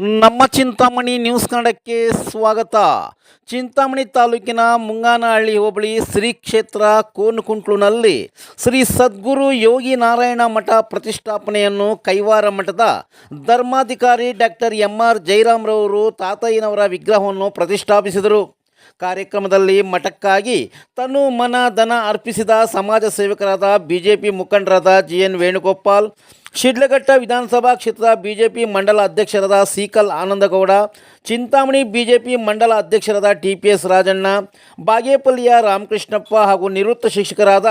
ನಮ್ಮ ಚಿಂತಾಮಣಿ ನ್ಯೂಸ್ ಕನ್ನಡಕ್ಕೆ ಸ್ವಾಗತ. ಚಿಂತಾಮಣಿ ತಾಲೂಕಿನ ಮುಂಗಾನಹಳ್ಳಿ ಹೋಬಳಿ ಶ್ರೀ ಕ್ಷೇತ್ರ ಕೋನಕುಂಟ್ಲುನಲ್ಲಿ ಶ್ರೀ ಸದ್ಗುರು ಯೋಗಿ ನಾರಾಯಣ ಮಠ ಪ್ರತಿಷ್ಠಾಪನೆಯನ್ನು ಕೈವಾರ ಮಠದ ಧರ್ಮಾಧಿಕಾರಿ ಡಾಕ್ಟರ್ ಎಂ ಆರ್ ಜಯರಾಮ್ರವರು ತಾತಯ್ಯನವರ ವಿಗ್ರಹವನ್ನು ಪ್ರತಿಷ್ಠಾಪಿಸಿದರು. ಕಾರ್ಯಕ್ರಮದಲ್ಲಿ ಮಠಕ್ಕಾಗಿ ತನು ಮನ ಧನ ಅರ್ಪಿಸಿದ ಸಮಾಜ ಸೇವಕರಾದ ಬಿಜೆಪಿ ಮುಖಂಡರಾದ ಜಿ ಎನ್ ವೇಣುಗೋಪಾಲ್, ಶಿಡ್ಲಘಟ್ಟ ವಿಧಾನಸಭಾ ಕ್ಷೇತ್ರದ ಬಿಜೆಪಿ ಮಂಡಲ ಅಧ್ಯಕ್ಷರಾದ ಸೀಕಲ್ ಆನಂದಗೌಡ, ಚಿಂತಾಮಣಿ ಬಿಜೆಪಿ ಮಂಡಲ ಅಧ್ಯಕ್ಷರಾದ ಟಿ ಪಿ ಎಸ್ ರಾಜಣ್ಣ, ಬಾಗೇಪಲ್ಲಿಯ ರಾಮಕೃಷ್ಣಪ್ಪ ಹಾಗೂ ನಿವೃತ್ತ ಶಿಕ್ಷಕರಾದ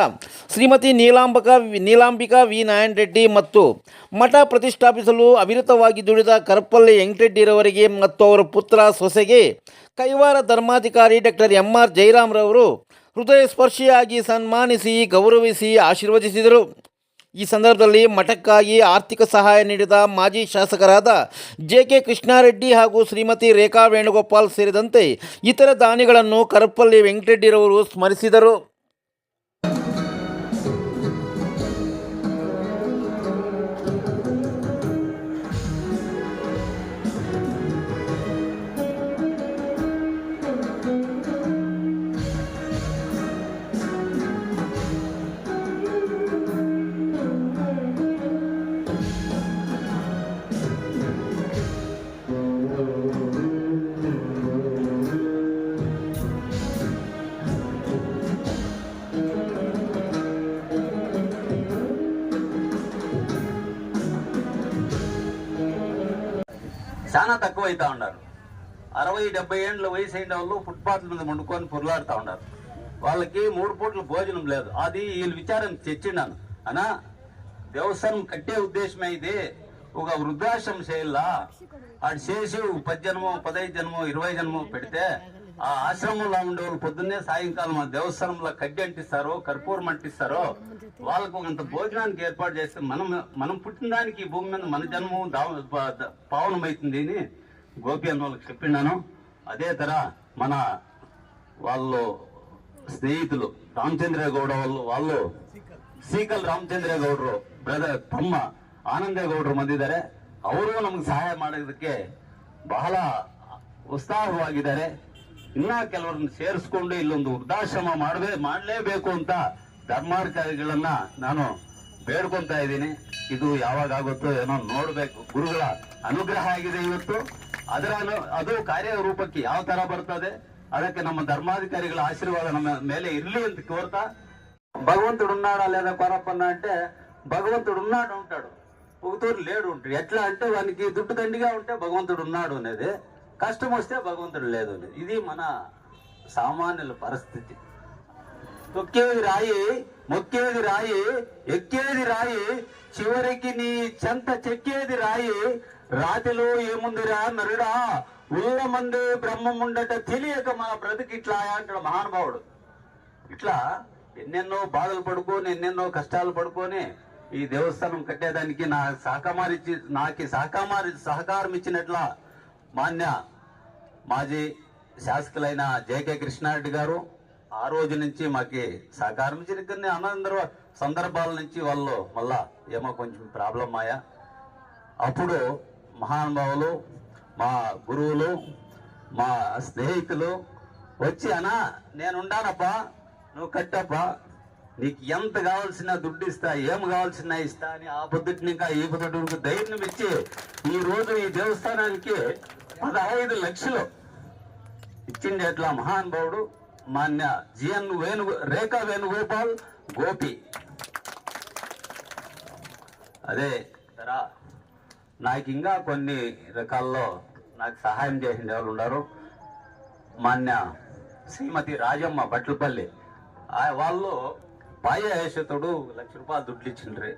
ಶ್ರೀಮತಿ ನೀಲಾಂಬಕ ನೀಲಾಂಬಿಕಾ ವಿ. ನಾರಾಯಣ ರೆಡ್ಡಿ ಮತ್ತು ಮಠ ಪ್ರತಿಷ್ಠಾಪಿಸಲು ಅವಿರತವಾಗಿ ದುಡಿದ ಕರಪಲ್ಲಿ ವೆಂಕಟರೆಡ್ಡಿರವರಿಗೆ ಮತ್ತು ಅವರ ಪುತ್ರ ಸೊಸೆಗೆ ಕೈವಾರ ಧರ್ಮಾಧಿಕಾರಿ ಡಾಕ್ಟರ್ ಎಂ ಆರ್ ಜಯರಾಮ್ರವರು ಹೃದಯ ಸ್ಪರ್ಶಿಯಾಗಿ ಸನ್ಮಾನಿಸಿ, ಗೌರವಿಸಿ, ಆಶೀರ್ವದಿಸಿದರು. ಈ ಸಂದರ್ಭದಲ್ಲಿ ಮಠಕ್ಕಾಗಿ ಆರ್ಥಿಕ ಸಹಾಯ ನೀಡಿದ ಮಾಜಿ ಶಾಸಕರಾದ ಜೆ ಕೆ ಕೃಷ್ಣಾರೆಡ್ಡಿ ಹಾಗೂ ಶ್ರೀಮತಿ ರೇಖಾ ವೇಣುಗೋಪಾಲ್ ಸೇರಿದಂತೆ ಇತರ ದಾನಿಗಳನ್ನು ಕರಪಲ್ಲಿ ವೆಂಕಟರೆಡ್ಡಿರವರು ಸ್ಮರಿಸಿದರು. చాలా తక్కువ అవుతా ఉన్నారు. అరవై డెబ్బై ఏండ్ల వయసు అయిన వాళ్ళు ఫుట్పాత్ మీద వండుకొని పొరలాడుతూ ఉన్నారు. వాళ్ళకి మూడు పూట్ల భోజనం లేదు. అది వీళ్ళు విచారం తెచ్చిండాను. అనా వ్యవసాయం కట్టే ఉద్దేశమే ఇది. ఒక వృద్ధాశ్రమం చేయాలా? ఆడు చేసి ఒక పదహైదు జన్మో ఇరవై జన్మో పెడితే ఆ ఆశ్రమంలో ఉండే వాళ్ళు పొద్దున్నే సాయంకాలం ఆ దేవస్థానంలో కడ్డి అంటిస్తారో కర్పూరం అంటిస్తారో వాళ్ళకు కొంత భోజనానికి ఏర్పాటు చేస్తే మనం మనం పుట్టిన దానికి ఈ భూమి మీద మన జన్మం దా- ప- ద- పావనమవుతుంది అని గోపి అన్న వాళ్ళకి చెప్పినాను అదే తర మన వాళ్ళు ಸ್ನೇಹಿತರು ರಾಮಚಂದ್ರ ಗೌಡ వాళ్ళు వాళ్ళు ಸೀಕಲ್ ರಾಮಚಂದ್ರ ಗೌಡರು ಬ್ರದರ್ ತಮ್ಮ ಆನಂದೇಗೌಡರು ಬಂದಿದ್ದಾರೆ ಅವರು ನಮ್ಗೆ ಸಹಾಯ ಮಾಡೋದಕ್ಕೆ ಬಹಳ ಉತ್ಸಾಹವಾಗಿದ್ದಾರೆ ಇನ್ನ ಕೆಲವರನ್ನ ಸೇರಿಸ್ಕೊಂಡು ಇಲ್ಲೊಂದು ವೃದ್ಧಾಶ್ರಮ ಮಾಡಬೇ ಮಾಡಲೇಬೇಕು ಅಂತ ಧರ್ಮಾಧಿಕಾರಿಗಳನ್ನ ನಾನು ಬೇಡ್ಕೊಂತಾ ಇದ್ದೀನಿ. ಇದು ಯಾವಾಗ ಆಗುತ್ತೋ ಏನೋ ನೋಡ್ಬೇಕು. ಗುರುಗಳ ಅನುಗ್ರಹ ಆಗಿದೆ ಇವತ್ತು. ಅದರ ಅದು ಕಾರ್ಯರೂಪಕ್ಕೆ ಯಾವ ತರ ಬರ್ತದೆ? ಅದಕ್ಕೆ ನಮ್ಮ ಧರ್ಮಾಧಿಕಾರಿಗಳ ಆಶೀರ್ವಾದ ನಮ್ಮ ಮೇಲೆ ಇರಲಿ ಅಂತ ಕೋರ್ತಾ. ಭಗವಂತ ఉన్నాడా ಅಲ್ಲೇ ಕೊರಪ್ಪನ್ನ అంటే ಭಗವಂತ ఉన్నాడు ಉಂಟಾಡು. ఒకతూరు లేడు ಉಂಟು. ಎಟ್ಲ ಅಂತೆ వానికి ದುಡ್ಡು ದಂಡಿಗೆ ಉಂಟೆ ಭಗವಂತ అనేది కష్టం వస్తే భగవంతుడు లేదు. ఇది మన సామాన్యుల పరిస్థితి. తొక్కేది రాయి మొక్కేది రాయి ఎక్కేది రాయి చివరికి నీ చెంత చెక్కేది రాయి. రాతిలో ఏముందిరా నరుడా ఉల్ల మంది బ్రహ్మముండట తెలియక మన బ్రతికిట్లా అంటాడు మహానుభావుడు. ఇట్లా ఎన్నెన్నో బాధలు పడుకొని ఎన్నెన్నో కష్టాలు పడుకొని ఈ దేవస్థానం కట్టేదానికి నా సహకారిచ్చి నాకు సహకారి సహకారం ఇచ్చినట్లా మాన్య మాజీ శాసకులైన జేకే కృష్ణారెడ్డి గారు ఆ రోజు నుంచి మాకి సహకారం ఇచ్చిన అనంతర సందర్భాల నుంచి వాళ్ళు మళ్ళా ఏమో కొంచెం ప్రాబ్లం ఆయా అప్పుడు మహానుభావులు మా గురువులు మా స్నేహితులు వచ్చి అనా నేనుండానప్పా నువ్వు కట్టప్పా నీకు ఎంత కావాల్సిన దుడ్డు ఇస్తా ఏం కావాల్సిన ఇస్తా అని ఆ పొద్దుటి ఇంకా ఈ పొద్దుటికి ధైర్యం ఇచ్చి ఈ రోజు ఈ దేవస్థానానికి పదహైదు లక్షలు ఇచ్చింది ఎట్లా మహానుభావుడు మాన్య జిఎన్ వేణు రేఖా వేణుగోపాల్ గోపి. అదే తరా నాకు ఇంకా కొన్ని రకాల్లో నాకు సహాయం చేసిన వాళ్ళు ఉన్నారు? మాన్య శ్రీమతి రాజమ్మ బట్లపల్లి. ఆ వాళ్ళు పాయశతుడు లక్ష రూపాయలు దుడ్లు ఇచ్చిండ్రి.